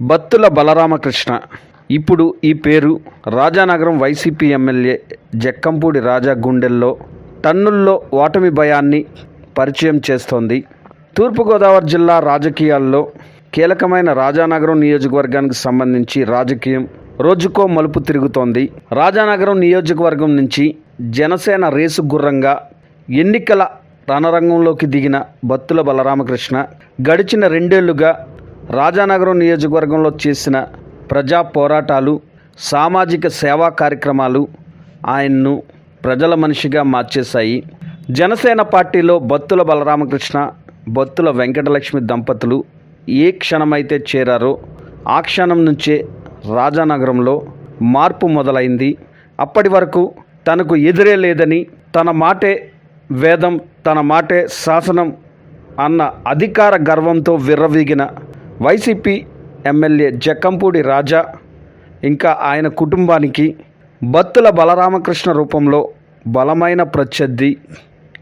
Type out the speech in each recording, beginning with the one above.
బత్తుల బలరామకృష్ణ. ఇప్పుడు ఈ పేరు రాజానగరం వైసీపీ ఎమ్మెల్యే జక్కంపూడి రాజా గుండెల్లో టన్నుల్లో ఓటమి భయాన్ని పరిచయం చేస్తోంది. తూర్పుగోదావరి జిల్లా రాజకీయాల్లో కీలకమైన రాజానగరం నియోజకవర్గానికి సంబంధించి రాజకీయం రోజుకో మలుపు తిరుగుతోంది. రాజానగరం నియోజకవర్గం నుంచి జనసేన రేసు గుర్రంగా ఎన్నికల రణరంగంలోకి దిగిన బత్తుల బలరామకృష్ణ గడిచిన రెండేళ్ళుగా రాజానగరం నియోజకవర్గంలో చేసిన ప్రజా పోరాటాలు సామాజిక సేవా కార్యక్రమాలు ఆయన్ను ప్రజల మనిషిగా మార్చేశాయి. జనసేన పార్టీలో బత్తుల బలరామకృష్ణ బత్తుల వెంకటలక్ష్మి దంపతులు ఏ క్షణమైతే చేరారో ఆ క్షణం నుంచే రాజానగరంలో మార్పు మొదలైంది. అప్పటి వరకు తనకు ఎదురే లేదని తన మాటే వేదం తన మాటే శాసనం అన్న అధికార గర్వంతో విర్రవీగిన వైసీపీ ఎమ్మెల్యే జక్కంపూడి రాజా ఇంకా ఆయన కుటుంబానికి బత్తుల బలరామకృష్ణ రూపంలో బలమైన ప్రత్యర్థి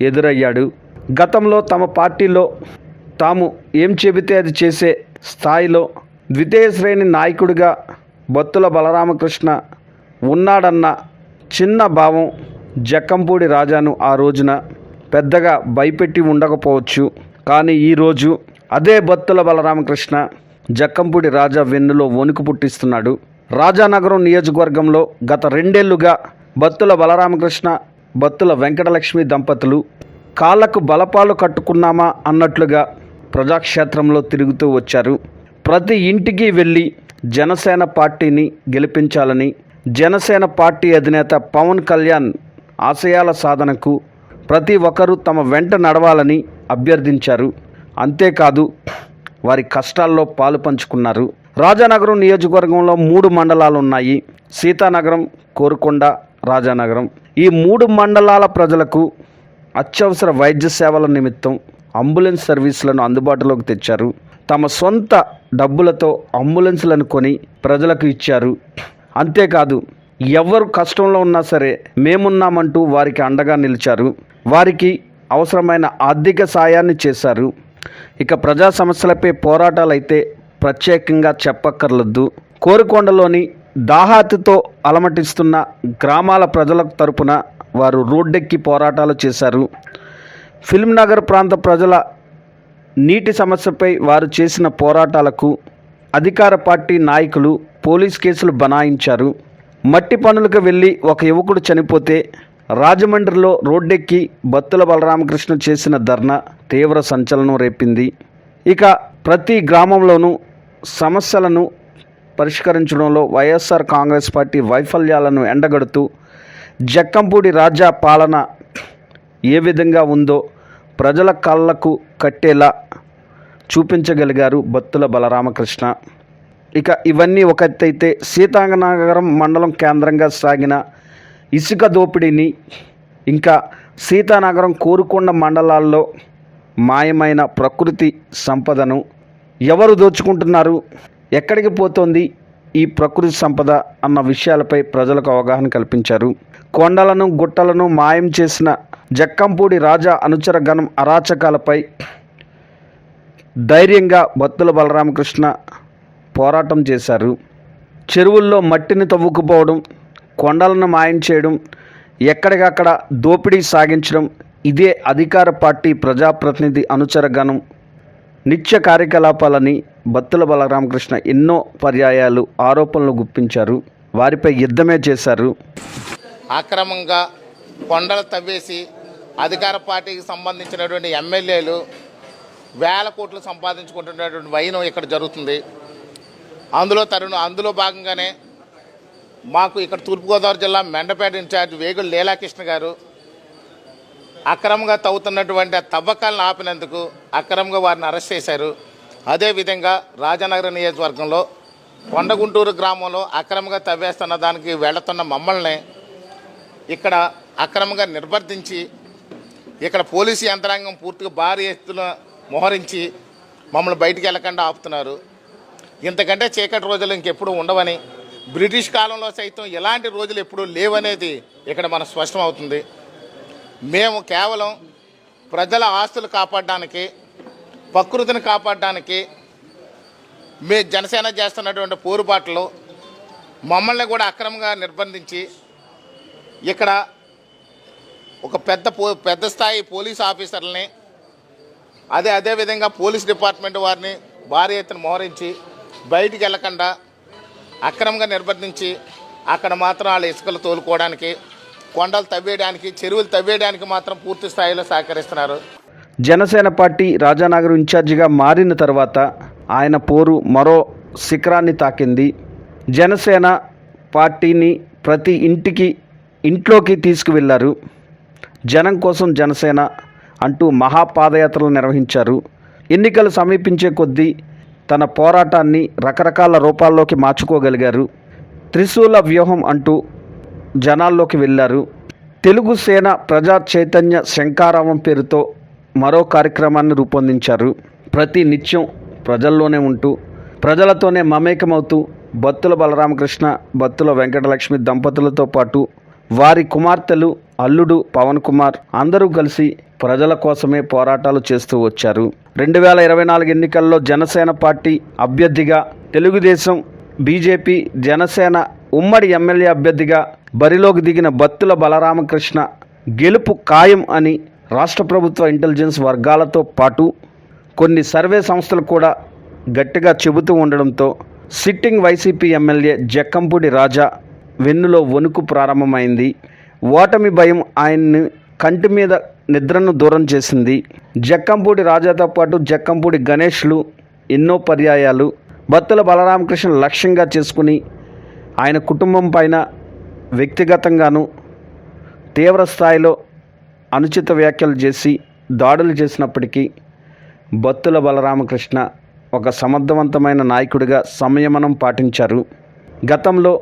ఎదురయ్యాడు. గతంలో తమ పార్టీలో తాము ఏం చెబితే అది చేసే స్థాయిలో ద్వితీయ శ్రేణి నాయకుడిగా బత్తుల బలరామకృష్ణ ఉన్నాడన్న చిన్న భావం జక్కంపూడి రాజాను ఆ రోజున పెద్దగా భయపెట్టి ఉండకపోవచ్చు. కానీ ఈరోజు అదే బత్తుల బలరామకృష్ణ జక్కంపూడి రాజా వెన్నులో వణుకు పుట్టిస్తున్నాడు. రాజానగరం నియోజకవర్గంలో గత రెండేళ్ళుగా బత్తుల బలరామకృష్ణ బత్తుల వెంకటలక్ష్మి దంపతులు కాళ్ళకు బలపాలు కట్టుకున్నామా అన్నట్లుగా ప్రజాక్షేత్రంలో తిరుగుతూ వచ్చారు. ప్రతి ఇంటికి వెళ్ళి జనసేన పార్టీని గెలిపించాలని జనసేన పార్టీ అధినేత పవన్ కళ్యాణ్ ఆశయాల సాధనకు ప్రతి ఒక్కరూ తమ వెంట నడవాలని అభ్యర్థించారు. అంతేకాదు వారి కష్టాల్లో పాలు పంచుకున్నారు. రాజానగరం నియోజకవర్గంలో మూడు మండలాలు ఉన్నాయి సీతానగరం కోరుకొండ రాజానగరం. ఈ మూడు మండలాల ప్రజలకు అత్యవసర వైద్య సేవల నిమిత్తం అంబులెన్స్ సర్వీసులను అందుబాటులోకి తెచ్చారు. తమ సొంత డబ్బులతో అంబులెన్స్లను కొని ప్రజలకు ఇచ్చారు. అంతేకాదు ఎవరు కష్టంలో ఉన్నా సరే మేమున్నామంటూ వారికి అండగా నిలిచారు. వారికి అవసరమైన ఆర్థిక సాయాన్ని చేశారు. ఇక ప్రజా సమస్యలపై పోరాటాలైతే ప్రత్యేకంగా చెప్పక్కర్లద్దు. కోరుకొండలోని దాహాతితో అలమటిస్తున్న గ్రామాల ప్రజల తరపున వారు రోడ్డెక్కి పోరాటాలు చేశారు. ఫిల్మ్ నగర్ ప్రాంత ప్రజల నీటి సమస్యపై వారు చేసిన పోరాటాలకు అధికార పార్టీ నాయకులు పోలీస్ కేసులు బనాయించారు. మట్టి పనులకు వెళ్ళి ఒక యువకుడు చనిపోతే రాజమండ్రిలో రోడ్డెక్కి బత్తుల బలరామకృష్ణ చేసిన ధర్నా తీవ్ర సంచలనం రేపింది. ఇక ప్రతి గ్రామంలోనూ సమస్యలను పరిష్కరించడంలో వైఎస్ఆర్ కాంగ్రెస్ పార్టీ వైఫల్యాలను ఎండగడుతూ జక్కంపూడి రాజా పాలన ఏ విధంగా ఉందో ప్రజల కళ్ళకు కట్టేలా చూపించగలిగారు బత్తుల బలరామకృష్ణ. ఇక ఇవన్నీ ఒక ఎత్తైతే మండలం కేంద్రంగా సాగిన ఇసుక దోపిడీని ఇంకా సీతానగరం కోరుకొండ మండలాల్లో మాయమైన ప్రకృతి సంపదను ఎవరు దోచుకుంటున్నారు? ఎక్కడికి పోతోంది ఈ ప్రకృతి సంపద అన్న విషయాలపై ప్రజలకు అవగాహన కల్పించారు. కొండలను గుట్టలను మాయం చేసిన జక్కంపూడి రాజా అనుచర గణం అరాచకాలపై ధైర్యంగా బత్తుల బలరామకృష్ణ పోరాటం చేశారు. చెరువుల్లో మట్టిని తవ్వుకుపోవడం కొండలను మాయం చేయడం ఎక్కడికక్కడ దోపిడీ సాగించడం ఇదే అధికార పార్టీ ప్రజాప్రతినిధి అనుచరగణం నిత్య కార్యకలాపాలని బత్తుల బలరామకృష్ణ ఎన్నో పర్యాయాలు ఆరోపణలు గుప్పించారు. వారిపై యుద్ధమే చేశారు. అక్రమంగా కొండలు తవ్వేసి అధికార పార్టీకి సంబంధించినటువంటి ఎమ్మెల్యేలు వేల కోట్లు సంపాదించుకుంటున్నటువంటి వైనం ఇక్కడ జరుగుతుంది. అందులో తరుణ అందులో భాగంగానే మాకు ఇక్కడ తూర్పుగోదావరి జిల్లా మెండపేట ఇన్ఛార్జ్ వేగుల లీలాకృష్ణ గారు అక్రమంగా తవ్వుతున్నటువంటి ఆ తవ్వకాలను ఆపినందుకు అక్రమంగా వారిని అరెస్ట్ చేశారు. అదేవిధంగా రాజనగర నియోజకవర్గంలో కొండగుంటూరు గ్రామంలో అక్రమంగా తవ్వేస్తున్న దానికి వెళుతున్న మమ్మల్ని ఇక్కడ అక్రమంగా నిర్వర్తించి ఇక్కడ పోలీసు యంత్రాంగం పూర్తిగా భారీ ఎత్తున మోహరించి మమ్మల్ని బయటికి వెళ్ళకుండా ఆపుతున్నారు. ఇంతకంటే చీకటి రోజులు ఇంకెప్పుడు ఉండవని బ్రిటిష్ కాలంలో సైతం ఇలాంటి రోజులు ఎప్పుడూ లేవనేది ఇక్కడ మనకు స్పష్టం అవుతుంది మేము కేవలం ప్రజల ఆస్తులు కాపాడడానికి ప్రకృతిని కాపాడడానికి మీ జనసేన చేస్తున్నటువంటి పోరుబాట్లు మమ్మల్ని కూడా అక్రమంగా నిర్బంధించి ఇక్కడ ఒక పెద్ద పో పెద్ద స్థాయి పోలీస్ ఆఫీసర్లని అదే అదేవిధంగా పోలీస్ డిపార్ట్మెంట్ వారిని భారీ ఎత్తున మోహరించి బయటికి వెళ్ళకుండా అక్రమంగా నిర్బంధించి అక్కడ మాత్రం వాళ్ళ ఇసుకలు తోలుకోవడానికి కొండలు తవ్వేయడానికి చెరువులు తవ్వేయడానికి మాత్రం పూర్తి స్థాయిలో సహకరిస్తున్నారు. జనసేన పార్టీ రాజానగర్ ఇన్ఛార్జిగా మారిన తర్వాత ఆయన పోరు మరో శిఖరాన్ని తాకింది. జనసేన పార్టీని ప్రతి ఇంటికి ఇంట్లోకి తీసుకువెళ్ళారు. జనం కోసం జనసేన అంటూ మహాపాదయాత్రలు నిర్వహించారు. ఎన్నికలు సమీపించే కొద్దీ తన పోరాటాన్ని రకరకాల రూపాల్లోకి మార్చుకోగలిగారు. త్రిశూల వ్యూహం అంటూ జనాల్లోకి వెళ్ళారు. తెలుగు సేన ప్రజా చైతన్య శంకారావం పేరుతో మరో కార్యక్రమాన్ని రూపొందించారు. ప్రతి నిత్యం ప్రజల్లోనే ఉంటూ ప్రజలతోనే మమేకమవుతూ బత్తుల బలరామకృష్ణ బత్తుల వెంకటలక్ష్మి దంపతులతో పాటు వారి కుమార్తెలు అల్లుడు పవన్ కుమార్ అందరూ కలిసి ప్రజల కోసమే పోరాటాలు చేస్తూ వచ్చారు. రెండు వేల ఇరవై నాలుగు ఎన్నికల్లో జనసేన పార్టీ అభ్యర్థిగా తెలుగుదేశం బీజేపీ జనసేన ఉమ్మడి ఎమ్మెల్యే అభ్యర్థిగా బరిలోకి దిగిన బత్తుల బలరామకృష్ణ గెలుపు ఖాయం అని రాష్ట్ర ప్రభుత్వ ఇంటెలిజెన్స్ వర్గాలతో పాటు కొన్ని సర్వే సంస్థలు కూడా గట్టిగా చెబుతూ ఉండడంతో sitting YCP MLA Jakkampudi Raja వెన్నులో వణుకు ప్రారంభమైంది. ఓటమి భయం ఆయన్ని కంటి మీద నిద్రను దూరం చేసింది. జక్కంపూడి రాజాతో పాటు జక్కంపూడి గణేష్లు ఎన్నో పర్యాయాలు భక్తుల బలరామకృష్ణ లక్ష్యంగా చేసుకుని ఆయన కుటుంబం పైన వ్యక్తిగతంగాను తీవ్ర స్థాయిలో అనుచిత వ్యాఖ్యలు చేసి దాడులు చేసినప్పటికీ భత్తుల బలరామకృష్ణ ఒక సమర్థవంతమైన నాయకుడిగా సంయమనం పాటించారు. గతంలో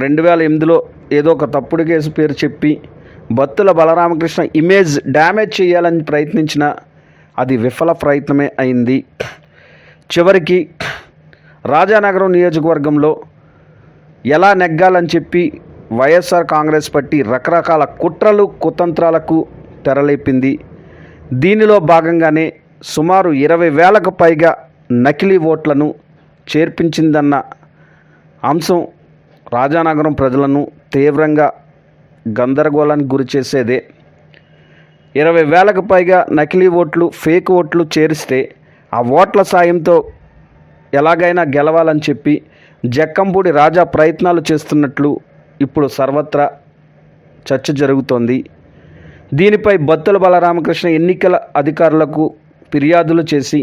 రెండు వేల ఎనిమిదిలో ఏదో ఒక తప్పుడు కేసు పేరు చెప్పి బత్తుల బలరామకృష్ణ ఇమేజ్ డ్యామేజ్ చేయాలని ప్రయత్నించిన అది విఫల ప్రయత్నమే అయింది. చివరికి రాజానగరం నియోజకవర్గంలో ఎలా నెగ్గాలని చెప్పి వైఎస్ఆర్ కాంగ్రెస్ పార్టీ రకరకాల కుట్రలు కుతంత్రాలకు తెరలేపింది. దీనిలో భాగంగానే సుమారు ఇరవై వేలకు పైగా నకిలీ ఓట్లను చేర్పించిందన్న అంశం రాజానగరం ప్రజలను తీవ్రంగా గందరగోళానికి గురి చేసేదే. ఇరవై వేలకు పైగా నకిలీ ఓట్లు ఫేక్ ఓట్లు చేరిస్తే ఆ ఓట్ల సాయంతో ఎలాగైనా గెలవాలని చెప్పి జక్కంపూడి రాజా ప్రయత్నాలు చేస్తున్నట్లు ఇప్పుడు సర్వత్రా చర్చ జరుగుతోంది. దీనిపై బత్తుల బలరామకృష్ణ ఎన్నికల అధికారులకు ఫిర్యాదులు చేసి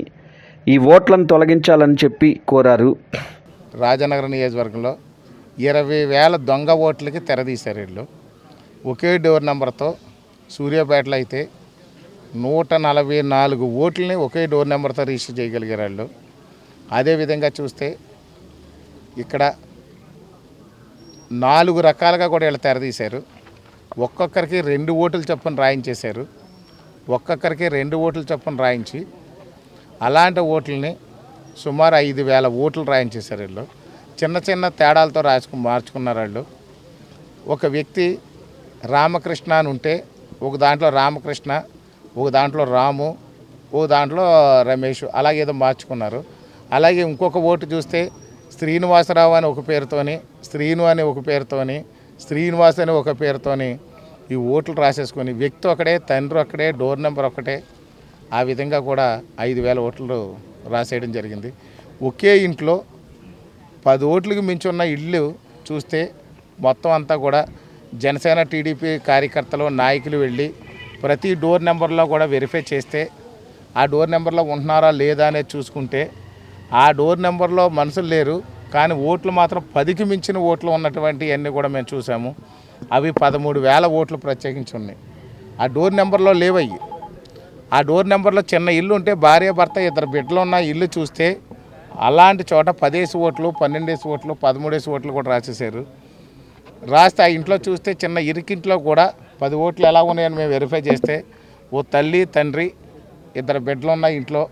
ఈ ఓట్లను తొలగించాలని చెప్పి కోరారు. రాజనగర నియోజకవర్గంలో ఇరవై వేల దొంగ ఓట్లకి తెరదీశారు వీళ్ళు. ఒకే డోర్ నెంబర్తో సూర్యాపేటలో అయితే నూట నలభై నాలుగు ఓట్లని ఒకే డోర్ నెంబర్తో రిజిస్టర్ చేయగలిగారు వాళ్ళు. అదేవిధంగా చూస్తే ఇక్కడ నాలుగు రకాలుగా కూడా వీళ్ళు తెరదీశారు ఒక్కొక్కరికి రెండు ఓట్లు చొప్పున రాయించేశారు. ఒక్కొక్కరికి రెండు ఓట్లు చొప్పున రాయించి అలాంటి ఓట్లని సుమారు ఐదు వేల ఓట్లు రాయించేశారు వీళ్ళు. చిన్న చిన్న తేడాలతో రాసుకు మార్చుకున్నారు వాళ్ళు. ఒక వ్యక్తి రామకృష్ణ అని ఉంటే ఒక దాంట్లో రామకృష్ణ ఒక దాంట్లో రాము ఒక దాంట్లో రమేష్ అలాగే ఏదో మార్చుకున్నారు. అలాగే ఇంకొక ఓటు చూస్తే శ్రీనివాసరావు అని ఒక పేరుతోని శ్రీను అని ఒక పేరుతోని శ్రీనివాస్ అని ఒక పేరుతోని ఈ ఓట్లు రాసేసుకొని వ్యక్తి ఒకడే తండ్రి ఒకడే డోర్ నెంబర్ ఒకటే ఆ విధంగా కూడా ఐదు వేల ఓట్లు రాసేయడం జరిగింది. ఒకే ఇంట్లో పది ఓట్లకు మించి ఉన్న ఇల్లు చూస్తే మొత్తం అంతా కూడా జనసేన టీడీపీ కార్యకర్తలు నాయకులు వెళ్ళి ప్రతి డోర్ నెంబర్లో కూడా వెరిఫై చేస్తే ఆ డోర్ నెంబర్లో ఉంటున్నారా లేదా అనేది చూసుకుంటే ఆ డోర్ నెంబర్లో మనుషులు లేరు కానీ ఓట్లు మాత్రం పదికి మించిన ఓట్లు ఉన్నటువంటి అన్నీ కూడా మేము చూసాము. అవి పదమూడు వేల ఓట్లు ప్రత్యేకించి ఉన్నాయి. ఆ డోర్ నెంబర్లో లేవయ్యి. ఆ డోర్ నెంబర్లో చిన్న ఇల్లు ఉంటే భార్య భర్త ఇద్దరు బిడ్డలు ఉన్న ఇల్లు చూస్తే అలాంటి చోట పదేసి ఓట్లు పన్నెండేసి ఓట్లు పదమూడేసి ఓట్లు కూడా రాసేసారు రాస్తే ఆ ఇంట్లో చూస్తే చిన్న ఇరికింట్లో కూడా పది ఓట్లు ఎలా ఉన్నాయని మేము వెరిఫై చేస్తే ఓ తల్లి తండ్రి ఇద్దరు బిడ్డలు ఉన్న ఇంట్లో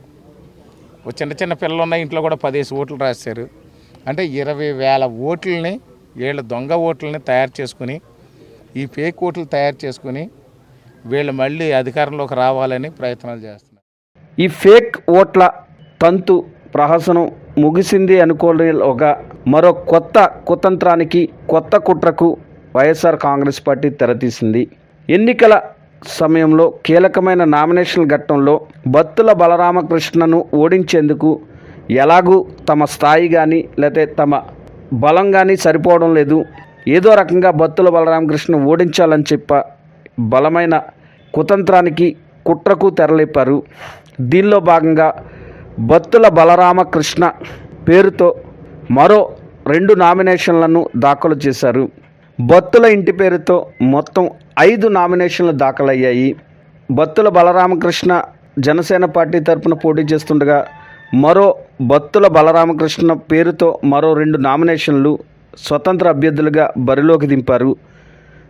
ఓ చిన్న చిన్న పిల్లలు ఉన్న ఇంట్లో కూడా పదిహేను ఓట్లు రాశారు. అంటే ఇరవై వేల ఓట్లని వీళ్ళ దొంగ ఓట్లని తయారు చేసుకుని ఈ ఫేక్ ఓట్లు తయారు చేసుకుని వీళ్ళు మళ్ళీ అధికారంలోకి రావాలని ప్రయత్నాలు చేస్తున్నారు. ఈ ఫేక్ ఓట్ల తంతు ప్రహసనం ముగిసింది అనుకోలేగా మరో కొత్త కుతంత్రానికి కొత్త కుట్రకు వైఎస్ఆర్ కాంగ్రెస్ పార్టీ తెరతీసింది ఎన్నికల సమయంలో కీలకమైన నామినేషన్ ఘట్టంలో బత్తుల బలరామకృష్ణను ఓడించేందుకు ఎలాగూ తమ స్థాయి కానీ లేకపోతే తమ బలం కానీ సరిపోవడం లేదు. ఏదో రకంగా బత్తుల బలరామకృష్ణ ఓడించాలని చెప్ప బలమైన కుతంత్రానికి కుట్రకు తెరలేపారు. దీనిలో భాగంగా బత్తుల బలరామకృష్ణ పేరుతో మరో రెండు నామినేషన్లను దాఖలు చేశారు. బత్తుల ఇంటి పేరుతో మొత్తం ఐదు నామినేషన్లు దాఖలయ్యాయి. బత్తుల బలరామకృష్ణ జనసేన పార్టీ తరపున పోటీ చేస్తుండగా మరో బత్తుల బలరామకృష్ణ పేరుతో మరో రెండు నామినేషన్లు స్వతంత్ర అభ్యర్థులుగా బరిలోకి దింపారు.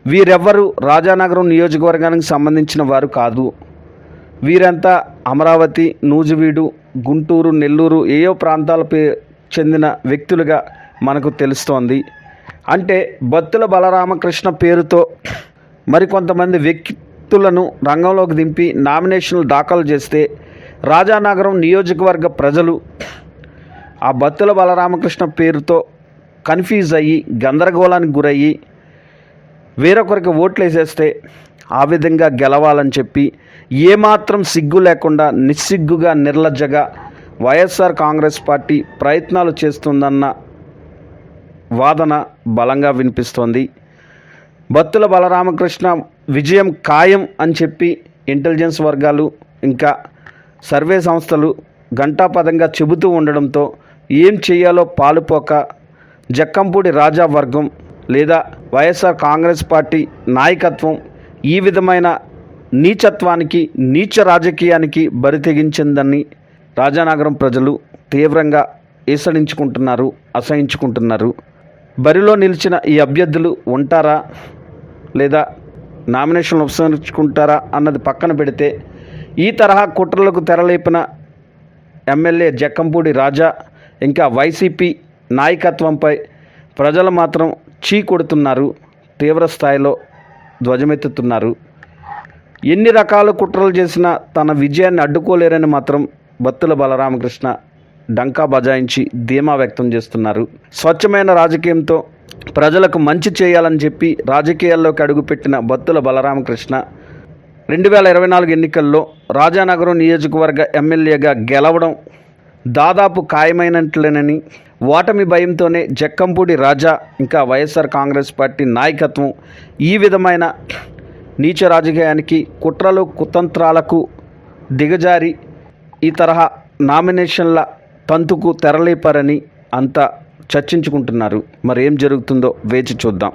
వీరెవ్వరూ రాజానగరం నియోజకవర్గానికి సంబంధించిన వారు కాదు. వీరంతా అమరావతి నూజివీడు గుంటూరు నెల్లూరు ఏయో ప్రాంతాలపై చెందిన వ్యక్తులుగా మనకు తెలుస్తోంది. అంటే బత్తుల బలరామకృష్ణ పేరుతో మరికొంతమంది వ్యక్తులను రంగంలోకి దింపి నామినేషన్లు దాఖలు చేస్తే రాజానగరం నియోజకవర్గ ప్రజలు ఆ బత్తుల బలరామకృష్ణ పేరుతో కన్ఫ్యూజ్ అయ్యి గందరగోళానికి గురయ్యి వేరొకరికి ఓట్లు వేసేస్తే ఆ విధంగా గెలవాలని చెప్పి ఏమాత్రం సిగ్గు లేకుండా నిస్సిగ్గుగా నిర్లజ్జగా వైఎస్ఆర్ కాంగ్రెస్ పార్టీ ప్రయత్నాలు చేస్తుందన్న వాదన బలంగా వినిపిస్తోంది. బత్తుల బలరామకృష్ణ విజయం ఖాయం అని చెప్పి ఇంటెలిజెన్స్ వర్గాలు ఇంకా సర్వే సంస్థలు ఘంటాపదంగా చెబుతూ ఉండడంతో ఏం చేయాలో పాలుపోక జక్కంపూడి రాజా వర్గం లేదా వైఎస్ఆర్ కాంగ్రెస్ పార్టీ నాయకత్వం ఈ విధమైన నీచత్వానికి నీచ రాజకీయానికి బరి తెగించిందని రాజానగరం ప్రజలు తీవ్రంగా ఈసడించుకుంటున్నారు అసహించుకుంటున్నారు. బరిలో నిలిచిన ఈ అభ్యర్థులు ఉంటారా? లేదా నామినేషన్లు ఉపసంహరించుకుంటారా అన్నది పక్కన పెడితే ఈ తరహా కుట్రలకు తెరలేపిన ఎమ్మెల్యే జక్కంపూడి రాజా ఇంకా వైసీపీ నాయకత్వంపై ప్రజలు మాత్రం చీ కొడుతున్నారు తీవ్ర స్థాయిలో ధ్వజమెత్తుతున్నారు. ఎన్ని రకాల కుట్రలు చేసినా తన విజయాన్ని అడ్డుకోలేరని మాత్రం బత్తుల బలరామకృష్ణ డంకా బజాయించి ధీమా వ్యక్తం చేస్తున్నారు. స్వచ్ఛమైన రాజకీయంతో ప్రజలకు మంచి చేయాలని చెప్పి రాజకీయాల్లోకి అడుగుపెట్టిన బత్తుల బలరామకృష్ణ రెండు వేల ఇరవై నాలుగు ఎన్నికల్లో రాజానగరం నియోజకవర్గ ఎమ్మెల్యేగా గెలవడం దాదాపు ఖాయమైనట్లేనని ఓటమి భయంతోనే జక్కంపూడి రాజా ఇంకా వైఎస్ఆర్ కాంగ్రెస్ పార్టీ నాయకత్వం ఈ విధమైన నీచ రాజకీయానికి కుట్రలు కుతంత్రాలకు దిగజారి ఈ తరహా నామినేషన్ల తంతుకు తెరలేపారని అంతా చర్చించుకుంటున్నారు. మరి ఏం జరుగుతుందో వేచి చూద్దాం.